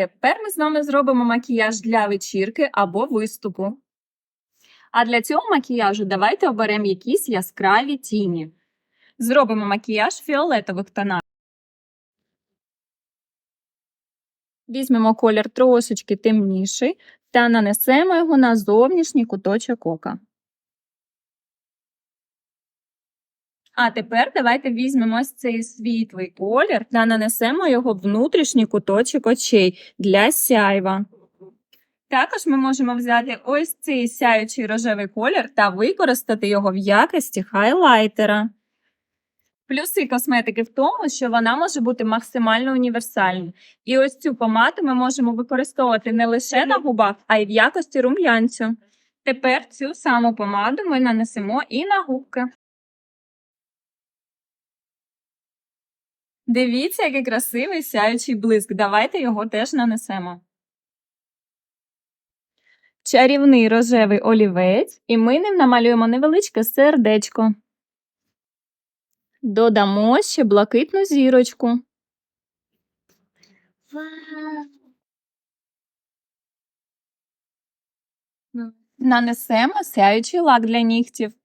Тепер ми з вами зробимо макіяж для вечірки або виступу. А для цього макіяжу давайте оберемо якісь яскраві тіні. Зробимо макіяж фіолетових тонах. Візьмемо колір трошечки темніший та нанесемо його на зовнішній куточок ока. А тепер давайте візьмемо ось цей світлий колір та нанесемо його внутрішній куточок очей для сяйва. Також ми можемо взяти ось цей сяючий рожевий колір та використати його в якості хайлайтера. Плюси косметики в тому, що вона може бути максимально універсальною. І ось цю помаду ми можемо використовувати не лише на губах, а й в якості рум'янцю. Тепер цю саму помаду ми нанесемо і на губки. Дивіться, який красивий сяючий блиск. Давайте його теж нанесемо. Чарівний рожевий олівець, і ми ним намалюємо невеличке сердечко. Додамо ще блакитну зірочку. Нанесемо сяючий лак для нігтів.